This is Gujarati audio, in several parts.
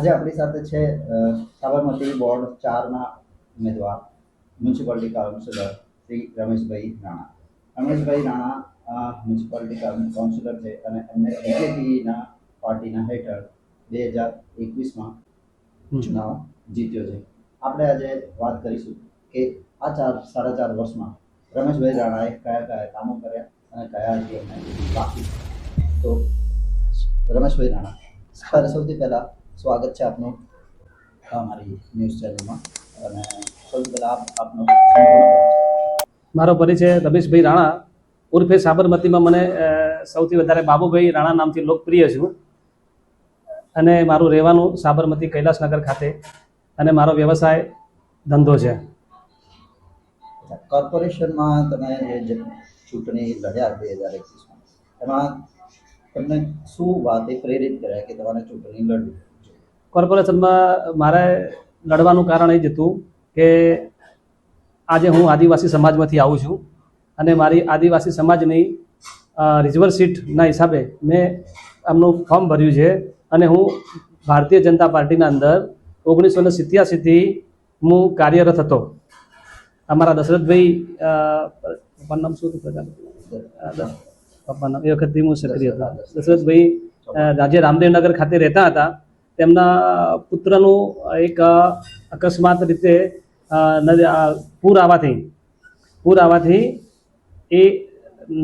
આજે આપણી સાથે છે સાબરમતી બોર્ડ ચારના ઉમેદવાર municipality councillor Shri Rameshbhai Rana. Rameshbhai Rana municipality કાઉન- councillor છે અને એમને બીજેપીના પાર્ટીના હેઠળ બે હજાર એકવીસમાં ચુનાવ જીત્યો છે. આપણે આજે વાત કરીશું કે આ ચાર સાડા ચાર વર્ષમાં રમેશભાઈ રાણાએ કયા કયા કામો કર્યા અને કયા હજી બાકી. તો રમેશભાઈ રાણા સૌથી પહેલાં સ્વાગત છે આપનું અમારી ન્યૂઝ ચેનલમાં. અને સૌથી પહેલાં આપ આપનો મારો પરિચય રમેશભાઈ રાણા. ઉર્ફે સાબરમતીમાં મને સૌથી વધારે બાબુભાઈ રાણા નામથી લોકપ્રિય છું. અને મારું રહેવાનું સાબરમતી કૈલાસનગર ખાતે. અને મારો વ્યવસાય ધંધો છે. કોર્પોરેશનમાં તમે જે ચૂંટણી લડ્યા બે હજાર એકવીસમાં એમાં તમને શું વાતે પ્રેરિત કર્યા કે તમારે ચૂંટણી લડવી? કોર્પોરેશનમાં મારે લડવાનું કારણ એ જ હતું કે આજે હું આદિવાસી સમાજમાંથી આવું છું અને મારી આદિવાસી સમાજની રિઝર્વ સીટના હિસાબે મેં આમનું ફોર્મ ભર્યું છે અને હું ભારતીય જનતા પાર્ટીના અંદર ઓગણીસો ને સિત્યાસીથી હું કાર્યરત હતો. અમારા દશરથભાઈ પપ્પાનું નામ શું હતું પપ્પાનું નામ. એ વખતથી હું સક્રિય હતો. દશરથભાઈ. રાજ્ય રામદેવનગર ખાતે રહેતા હતા. તેમના પુત્રનું એક અકસ્માત રીતે પૂર આવવાથી પૂર આવવાથી એ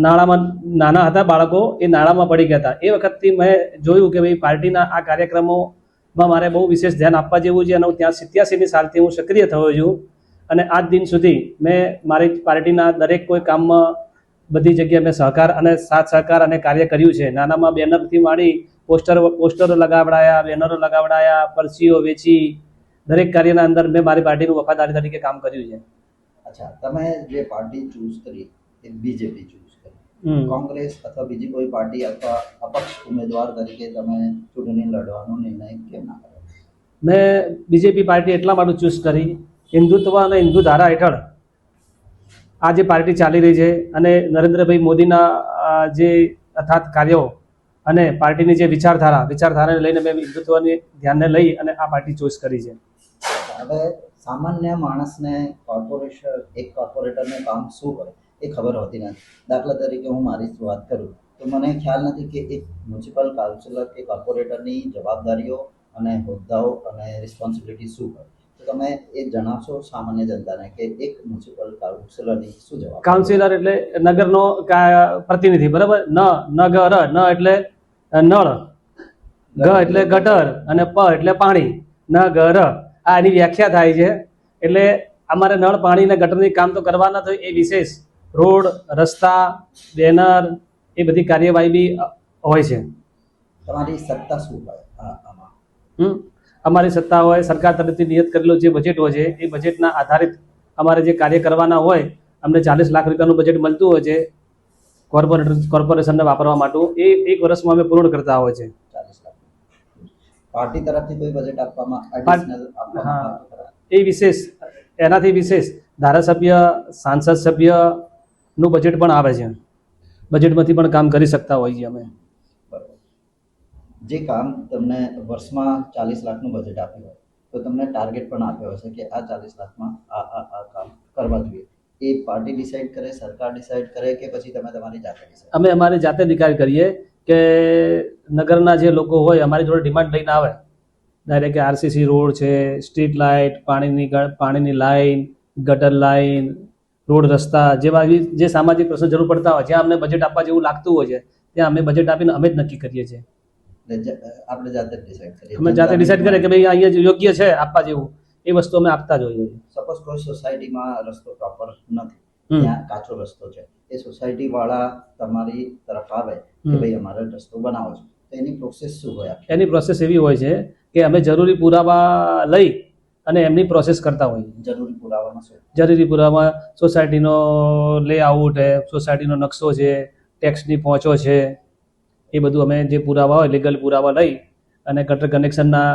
નાળામાં, નાના હતા બાળકો, એ નાળામાં પડી ગયા હતા. એ વખતથી મેં જોયું કે ભાઈ પાર્ટીના આ કાર્યક્રમોમાં મારે બહુ વિશેષ ધ્યાન આપવા જેવું છે અને હું ત્યાં સિત્યાસીની સાલથી હું સક્રિય થયો છું. અને આજ દિન સુધી મેં મારી પાર્ટીના દરેક કોઈ કામમાં બધી જગ્યાએ મેં સહકાર અને સાથ સહકાર અને કાર્ય કર્યું છે. નાનામાં બેનરથી માંડી પોસ્ટર પોસ્ટરો લગાવડાયા બેનરો લગાવડાયા પરસીઓ વેચી દરેક કાર્યના અંદર મેં મારી પાર્ટીનું વફાદારી તરીકે કામ કર્યું છે. અચ્છા તમે જે પાર્ટી ચૂઝ કરી એ બીજેપી ચૂઝ કરી. કોંગ્રેસ અથવા બીજી કોઈ પાર્ટી અથવા અપક્ષ ઉમેદવાર તરીકે તમે ચૂંટણી લડવાનો નિર્ણય કેમ ના કર્યો? મેં બીજેપી પાર્ટી એટલા માટે ચૂઝ કરી હિન્દુત્વ અને હિન્દુ ધારા હેઠળ આ જે પાર્ટી ચાલી રહી છે અને નરેન્દ્રભાઈ મોદીના જે અથાત કાર્યો અને પાર્ટીની જે વિચારધારા વિચારધારાને લઈને મેં હિન્દુત્વની ધ્યાનને લઈ અને આ પાર્ટી ચોઈસ કરી છે. હવે સામાન્ય માણસને કોર્પોરેશન એક કોર્પોરેટરનું કામ શું હોય એ ખબર હોતી નથી. દાખલા તરીકે હું મારી વાત કરું તો મને ખ્યાલ નથી કે એક મ્યુનિસિપલ કાઉન્સિલર કે કોર્પોરેટરની જવાબદારીઓ અને હોદ્દાઓ અને રિસ્પોન્સિબિલિટી શું હોય. તો તમે એ જણાવશો સામાન્ય જનતાને કે એક મ્યુનિસિપલ કાઉન્સિલરની શું જવાબ કાઉન્સિલર એટલે નગરનો પ્રતિનિધિ બરાબર? ન નગર ન એટલે નળ. ગ એટલે ગટર અને પ એટલે પાણી. ન ગર આ એની વ્યાખ્યા થાય છે. એટલે અમારે નળ પાણી અને ગટરની કામ તો કરવાના તો એ વિશેષ રોડ રસ્તા બેનર એ બધી કાર્યવાહી બી હોય છે. તમારી સત્તા શું હોય. અમારી સત્તા હોય સરકાર તરફથી નિયત કરેલું જે બજેટ હોય છે એ બજેટના આધારિત અમારે જે કાર્ય કરવાના હોય અમને ચાલીસ લાખ રૂપિયાનું બજેટ મળતું હોય છે કોર્પોરેટર કોર્પોરેશનને વાપરવા માટે એ એક વર્ષમાં અમે પૂર્ણ કરતા હોય છે. પાર્ટી તરફથી કોઈ બજેટ આપવામાં. એ વિશેષ એનાથી વિશેષ ધારાસભ્ય સાંસદ સભ્યનું બજેટ પણ આવે છે. બજેટમાંથી પણ કામ કરી શકતા હોઈએ અમે. જે કામ તમને વર્ષમાં ચાલીસ લાખનું બજેટ આપ્યું હોય તો તમને ટાર્ગેટ પણ આપ્યો હશે કે આ ચાલીસ લાખમાં આ આ આ કામ કરવા જોઈએ. એ પાર્ટી ડિસાઈડ કરે સરકાર ડિસાઈડ કરે કે પછી તમે તમારી જાતે અમે અમારી જાતે નિકાલ કરીએ કે નગરના જે લોકો હોય અમારી જોડે ડિમાન્ડ લઈને આવે. ડાયરેક્ટ આરસીસી રોડ છે સ્ટ્રીટ લાઇટ પાણીની પાણીની લાઇન ગટર લાઇન રોડ રસ્તા જેવા જે સામાજિક પ્રશ્નો જરૂર પડતા હોય જ્યાં અમને બજેટ આપવા જેવું લાગતું હોય છે ત્યાં અમે બજેટ આપીને અમે જ નક્કી કરીએ છીએ. આપણે જાતે ડિસાઈડ કરીએ. અમે જાતે ડિસાઇડ કરીએ કે ભાઈ અહીંયા યોગ્ય છે આપવા જેવું. એ વસ્તુ અમે આપતા જ હોઈએ છીએ. સપોઝ કોઈ સોસાયટીમાં રસ્તો પ્રોપર નથી ત્યાં કાચો રસ્તો છે એ સોસાયટી વાળા તમારી તરફ આવે કે ભાઈ અમારે રસ્તો બનાવો છે તો એની પ્રોસેસ શું હોય એની પ્રોસેસ એવી હોય છે કે અમે જરૂરી પુરાવા લઈ અને એમની પ્રોસેસ કરતા હોઈએ જરૂરી પુરાવામાં જરૂરી પુરાવા સોસાયટીનો લેઆઉટ છે સોસાયટીનો નકશો છે ટેક્સની પહોંચો છે એ બધું અમે જે પુરાવા હોય લીગલ પુરાવા લઈ અને ગટર કનેક્શનના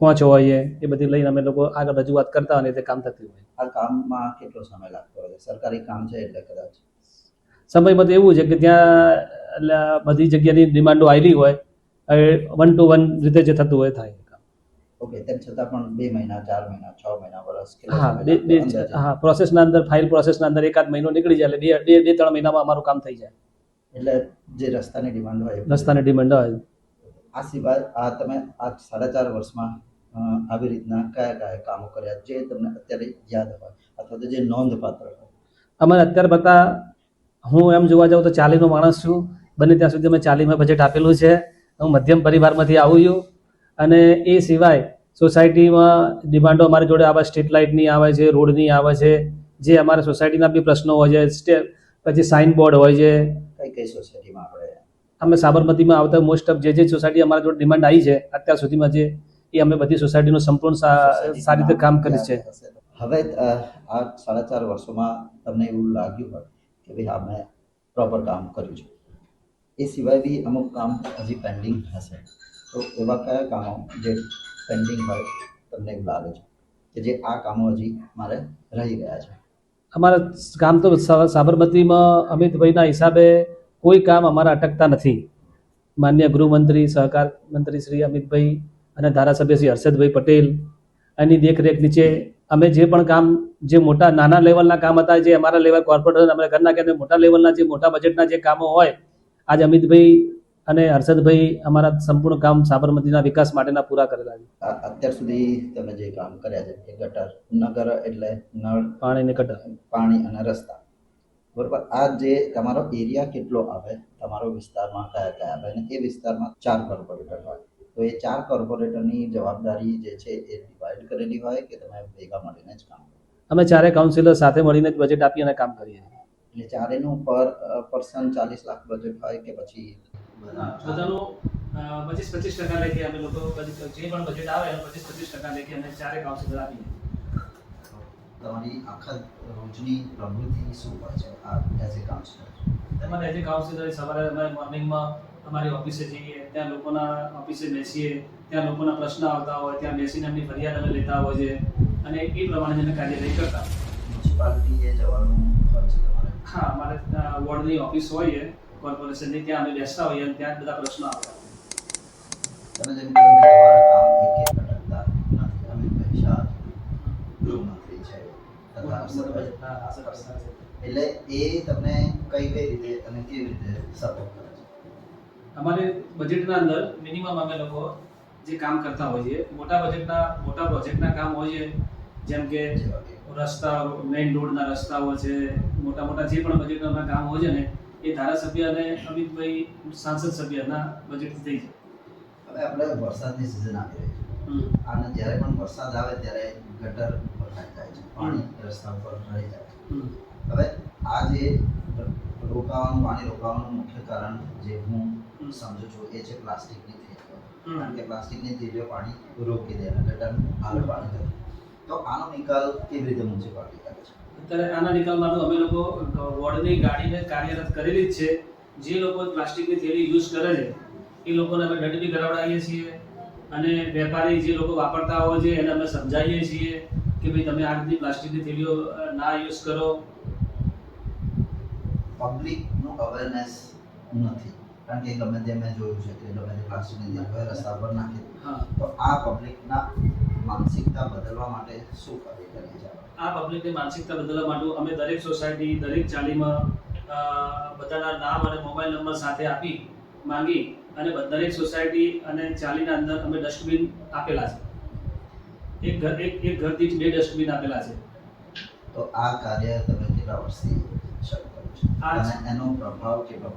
પહોંચો હોઈએ એ બધી લઈને અમે લોકો આગળ રજૂઆત કરતા અને તે કામ થતું હોય. આ કામમાં કેટલો સમય લાગતો હોય? સરકારી કામ છે એટલે કદાચ? સમયમાં તો એવું છે કે ત્યાં એટલે બધી જગ્યાની ડિમાન્ડો આવેલી હોય વન ટુ વન રીતે જે થતું હોય થાય ઓકે તેમ છતાં પણ બે મહિના ચાર મહિના છ મહિના વર્ષ હા સમય બે બે? હા પ્રોસેસના અંદર ફાઇલ પ્રોસેસના અંદર એકાદ મહિનો નીકળી જાય એટલે બે બે ત્રણ મહિનામાં અમારું કામ થઈ જાય. એટલે જે રસ્તાની ડિમાન્ડ હોય રસ્તાની ડિમાન્ડ હોય. આ સિવાય આ તમે આ સાડા ચાર વર્ષમાં આવી રીતના કયા કયા કામો કર્યા જે તમને અત્યારે યાદ હોય અથવા તો જે નોંધપાત્ર હોય? અમારે અત્યારે બતા હું એમ જોવા જાઉં તો ચાલીનો માણસ છું. બને ત્યાં સુધી અમે ચાલીમાં બજેટ આપેલું છે. હું મધ્યમ પરિવારમાંથી આવું છું. અને એ સિવાય સોસાયટીમાં ડિમાન્ડો અમારી જોડે આવે સ્ટ્રીટ લાઇટની આવે છે રોડની આવે છે. જે અમારા સોસાયટીના બી પ્રશ્નો હોય છે પછી સાઇન બોર્ડ હોય છે. કઈ કઈ સોસાયટીમાં અમે સાબરમતીમાં આવતા મોસ્ટ ઓફ જે જે સોસાયટી અમારા જોડે ડિમાન્ડ આવી છે અત્યાર સુધીમાં જે એ અમે બધી સોસાયટીનું સંપૂર્ણ સારી રીતે કામ કરી છે. હવે આ સાડા ચાર વર્ષોમાં તમને એવું લાગ્યું હોય કે ભાઈ હા મેં પ્રોપર કામ કર્યું છે. એ સિવાય બી અમુક કામ હજી પેન્ડિંગ હશે. તો એવા કયા કામો જે પેન્ડિંગ હોય તમને એવું લાગે છે? કે જે આ કામો હજી મારે રહી ગયા છે? અમારા કામ તો સાબરમતીમાં અમિતભાઈના હિસાબે કોઈ કામ અમારા અટકતા નથી. માન્ય ગૃહમંત્રી સહકાર મંત્રી શ્રી અમિતભાઈ અને ધારાસભ્ય શ્રી હર્ષદભાઈ પટેલ એની દેખરેખ નીચે અમે જે પણ કામ જે મોટા નાના લેવલના કામ હતા જે અમારા લેવલ કોર્પોરેટર અમારા ઘરના કે મોટા લેવલના જે મોટા બજેટના જે કામો હોય આજે અમિતભાઈ અને હર્ષદભાઈ અમારા સંપૂર્ણ કામ સાબરમતીના વિકાસ માટેના પૂરા કરેલા છે. અત્યાર સુધી તમે જે કામ કર્યા છે એ ગટર નગર એટલે નળ પાણીને ગટર. પાણી અને રસ્તા. બરોબર? આ જે તમારો એરિયા કેટલો આવે તમારો વિસ્તારમાં કયા કયા આવે અને એ વિસ્તારમાં ચાર કોર્પોરેટર હોય. તો એ ચાર કોર્પોરેટરની જવાબદારી જે છે એ ડિવાઈડ કરેલી હોય કે તમે ભેગા મળીને જ કામ કરો? અમે ચારે કાઉન્સિલર સાથે મળીને જ બજેટ આપી અને કામ કરીએ. એટલે ચારેનું પર પર્સન ચાલીસ લાખ બજેટ હોય કે પછી બધાનું પચીસ પચીસ ટકા લેખે અમે લોકો જે પણ બજેટ આવે એનું પચીસ પચીસ ટકા લેખે અમે ચારે કાઉન્સિલર આપીએ. તમારી આખા રોજની પ્રવૃત્તિ શું હોય છે? આ એઝ એ કાઉન્સિલર તમારે એજ કાઉન્સિલર સવારે અમે મોર્નિંગમાં અમારી ઓફિસે જઈએ ત્યાં લોકોના ઓફિસે બેસીએ ત્યાં લોકોના પ્રશ્ન આવતા હોય ત્યાં બેસીને એમની ફરિયાદ અમે લેતા હોય છે અને એ પ્રમાણે અમે કાર્યવાહી કરતા મ્યુનિસિપાલિટીએ જવાનું હોય છે તમારે? હા અમારે વોર્ડની ઓફિસ હોય છે કોર્પોરેશનની ત્યાં અમે બેસતા હોઈએ અને ત્યાં બધા પ્રશ્નો આવતા હોય. તમે જેમ કહ્યું કે તમારા કામ એક એક અટકતા નથી અમિતભાઈ શાહ ગૃહમંત્રી છે તથા હર્ષદભાઈ. હા, હા, સરસ, સરસ. એટલે એ તમને કઈ કઈ રીતે અને કેવી રીતે સપોર્ટ કરે છે? અમારે બજેટના અંદર મિનિમમ અમે લોકો જે કામ કરતા હોઈએ મોટા બજેટના મોટા પ્રોજેક્ટના કામ હોય છે જેમ કે રસ્તા મેઇન રોડના રસ્તાઓ છે મોટા મોટા જે પણ બજેટના કામ હોય છે ને એ ધારાસભ્ય અને અમિતભાઈ સાંસદ સભ્યના બજેટ થઈ હવે આપણે વરસાદની સિઝન આવી રહી છે. અને જ્યારે પણ વરસાદ આવે ત્યારે ગટર ભરાઈ જાય છે પાણી રસ્તા પર રહી જાય છે. હવે આ જે રોકાવાનું પાણી રોકાવાનું મુખ્ય કારણ જે હું સમજુ છું એ છે પ્લાસ્ટિકની થેલીઓ. કારણ કે પ્લાસ્ટિકની થેલીઓ પાણી રોકી દે અને ગટરનું આગળ પાણી જતું તો આનો નિકાલ કેવી રીતે મ્યુનિસિપાલિટી કરે છે? અત્યારે આના નિકાલ માટે અમે લોકો વોર્ડની ગાડીને કાર્યરત કરેલી જ છે. જે લોકો પ્લાસ્ટિકની થેલી યુઝ કરે છે એ લોકોને અમે દંડ બી કરાવડાવીએ છીએ. અને વેપારી જે લોકો વાપરતા હોય છે એને અમે સમજાવીએ છીએ કે ભાઈ તમે આ રીતની પ્લાસ્ટિકની થેલીઓ ના યુઝ કરો. પબ્લિકનું અવેરનેસ નથી. કારણ કે ગમે તે મેં જોયું છે કે ગમે તે પ્લાસ્ટિકની થેલીઓ રસ્તા પર નાખી. તો આ પબ્લિકના માનસિકતા બદલવા માટે શું કાર્ય કરીએ છીએ આ પબ્લિકની માનસિકતા બદલવા માટે અમે દરેક સોસાયટી દરેક ચાલીમાં બધાના નામ અને મોબાઈલ નંબર સાથે આપી માંગી અને દરેક સોસાયટી અને ચાલીના અંદર અમે ડસ્ટબિન આપેલા છે. એક ઘર એક એક ઘર દીઠ બે ડસ્ટબિન આપેલા છે. તો આ કાર્ય તમે કેટલા વર્ષથી શરૂ કર્યું છે? અને એનો પ્રભાવ કેટલો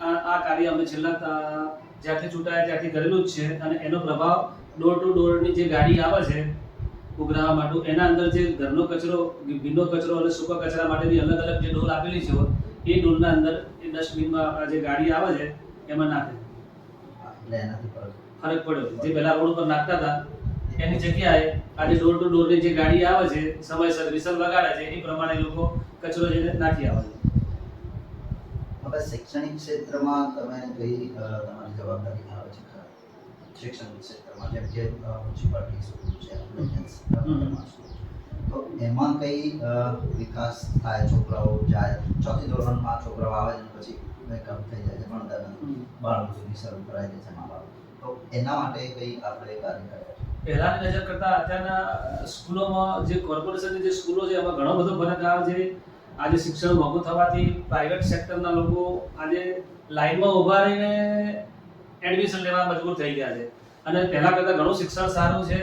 આ કાર્ય અમે છેલ્લા જ્યાંથી ચૂંટાયા ત્યાંથી કરેલું જ છે અને એનો પ્રભાવ ડોર ટુ ડોરની જે ગાડી આવે છે ઉઘરાવા માટે એના અંદર જે ઘરનો કચરો ભીનો કચરો અને સૂકા કચરા માટેની અલગ અલગ જે ડોલ આપેલી છે એ ડોલના અંદર એ ડસ્ટબિનમાં જે ગાડી આવે છે એમાં નાખે. એટલે એનાથી ફરક પડ્યો જે પહેલા રોડ પર નાખતા હતા એની જગ્યાએ આજે ડોર ટુ ડોરની જે ગાડી આવે છે સમયસર વિસલ લગાડે છે એની પ્રમાણે લોકો કચરો જઈને નાખી આવે છે. હવે શૈક્ષણિક ક્ષેત્રમાં તમે કઈ તમારી જવાબદારી આવે છે શૈક્ષણિક ક્ષેત્રમાં જેમ કે મ્યુનિસિપાલિટી સ્કૂલ છે તો એમાં કઈ વિકાસ થાય છોકરાઓ જાય? ચોથી ધોરણમાં છોકરાઓ આવે છે પછી બેકઅપ થઈ જાય છે ભણતા નથી બાળકો સુધી શરૂ કરાવી દે છે મા બાપ તો એના માટે કઈ આપણે કાર્ય કર્યા છે? પહેલાની નજર કરતાં અત્યારના સ્કૂલોમાં જે કોર્પોરેશનની જે સ્કૂલો છે એમાં ઘણો બધો ફરક આવે છે આજે શિક્ષણ મોંઘું થવાથી પ્રાઇવેટ સેક્ટરના લોકો આજે લાઇનમાં ઊભા રહીને એડમિશન લેવા મજબૂર થઈ ગયા છે. અને પહેલાં કરતાં ઘણું શિક્ષણ સારું છે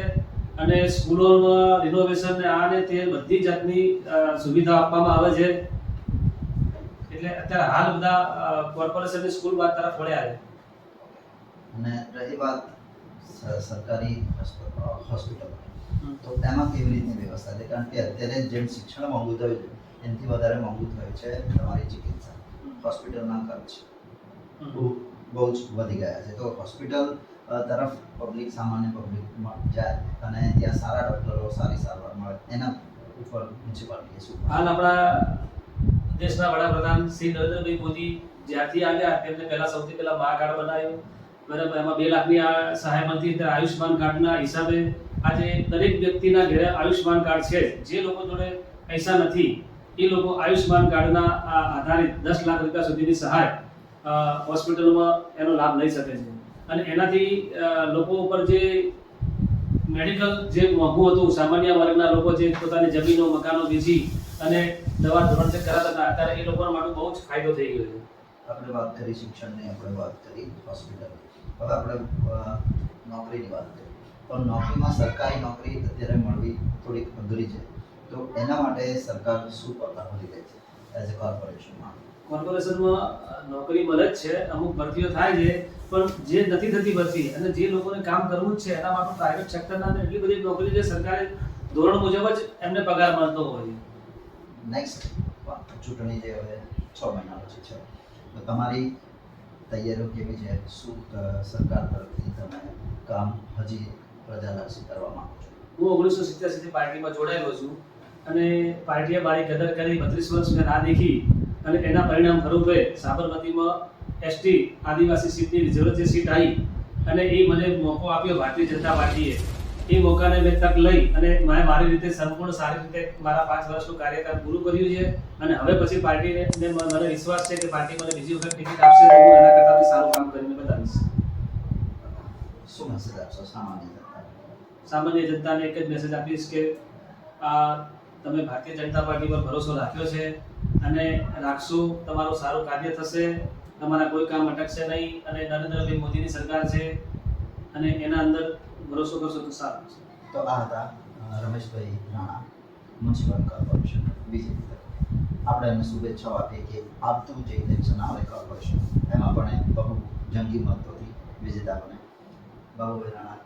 અને સ્કૂલોમાં રિનોવેશન ને આ ને તે બધી જાતની સુવિધા આપવામાં આવે છે. એટલે અત્યારે હાલ બધા કોર્પોરેશનની સ્કૂલ બાદ તરફ વળ્યા છે. અને રહી વાત સરકારી હોસ્પિટલ તો એમાં કેવી રીતની વ્યવસ્થા છે? કારણ કે અત્યારે જેમ શિક્ષણ મોંઘું થયું છે એનાથી વધારે મોંઘું થયું છે તમારી ચિકિત્સા. હોસ્પિટલના ખર્ચ બહુ બહુ જ વધી ગયા છે. તો હોસ્પિટલ તરફ પબ્લિક સામાન્ય પબ્લિક જાય અને ત્યાં સારા ડૉક્ટરો સારી સારવાર મળે એના ઉપર મ્યુનિસિપાલિટીએ શું હાલ આપણા દેશના વડાપ્રધાન શ્રી નરેન્દ્રભાઈ મોદી જ્યારથી આવ્યા, તેમને પહેલા સૌથી પહેલા મા કાર્ડ બનાવ્યું. બરાબર, એમાં બે લાખની આ સહાય મળતી ત્યારે આયુષ્યમાન કાર્ડના હિસાબે આજે દરેક વ્યક્તિના ઘરે આયુષ્યમાન કાર્ડ છે જે. લોકો જોડે પૈસા નથી, એ લોકો આયુષ્યમાન કાર્ડના આધારિત દસ લાખ રૂપિયા સુધીની સહાય હોસ્પિટલમાં એનો લાભ લઈ શકે છે. અને એનાથી લોકો ઉપર જે મેડિકલ જે મોંઘું હતું, સામાન્ય વર્ગના લોકો જે પોતાની જમીનો, મકાનો વેચી અને દવા ધોરણસે કરાતા હતા અત્યારે એ લોકો માટે બહુ જ ફાયદો થઈ ગયો છે. આપણે વાત કરી શિક્ષણની આપણે વાત કરી હોસ્પિટલ હવે આપણે નોકરીની વાત કરી. પણ નોકરીમાં સરકારી નોકરી અત્યારે મળવી થોડીક અઘરી છે. તો એના માટે સરકાર શું પગલાં ભરી રહી છે એઝ એ કોર્પોરેશનમાં કોર્પોરેશનમાં નોકરી મળે જ છે અમુક ભરતીઓ થાય છે પણ જે નથી થતી ભરતી અને જે લોકોને કામ કરવું જ છે એના માટે પ્રાઇવેટ સેક્ટરના એટલી બધી નોકરી છે સરકારે ધોરણ મુજબ જ એમને પગાર મળતો હોય છે. નેક્સ્ટ ચૂંટણી જે હવે છ મહિના પછી છે. તો તમારી તૈયારીઓ કેવી છે? શું સરકાર તરફથી તમે કામ હજી પ્રજાલક્ષી કરવા માંગો છો? હું ઓગણીસો સિત્યાસીથી પાર્ટીમાં જોડાયેલો છું અને પાર્ટીએ મારી કદર કરી બત્રીસ વર્ષ મેં ના દેખી અને એના પરિણામ સ્વરૂપે સાબરમતીમાં એસટી આદિવાસી સીટની રિઝર્વ સીટ આવી અને એ મને મોકો આપ્યો ભારતીય જનતા પાર્ટીએ. એ મોકાને મેં તક લઈ અને મેં મારી રીતે સંપૂર્ણ સારી રીતે મારા પાંચ વર્ષનું કાર્યકાળ પૂરું કર્યું છે અને હવે પછી પાર્ટીને મને વિશ્વાસ છે કે પાર્ટી મને બીજી વખત ટિકિટ આપશે તો હું એના કરતાં સારું કામ કરીને બતાવીશ. શું મેસેજ આપશો સામાન્ય સામાન્ય જનતાને એક જ મેસેજ આપીશ કે આ તમે ભારતીય જનતા પાર્ટી પર ભરોસો રાખ્યો છે અને રાખશો તમારું સારું કાર્ય થશે તમારા કોઈ કામ અટકશે નહીં અને નરેન્દ્રભાઈ મોદીની સરકાર છે અને એના અંદર ભરોસો કરશો તો સારું છે. તો આ હતા Rameshbhai Rana municipal corporation BJP આપણે એમને શુભેચ્છાઓ આપીએ કે આવતું જે ઇલેક્શન આવે કોર્પોરેશન. એમાં પણ એ બહુ જંગી મતોથી વિજેતા બને. બાબુભાઈ રાણા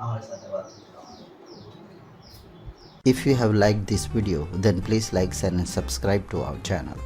અમારી સાથે વાત If you have liked this video, then please like, share and subscribe to our channel.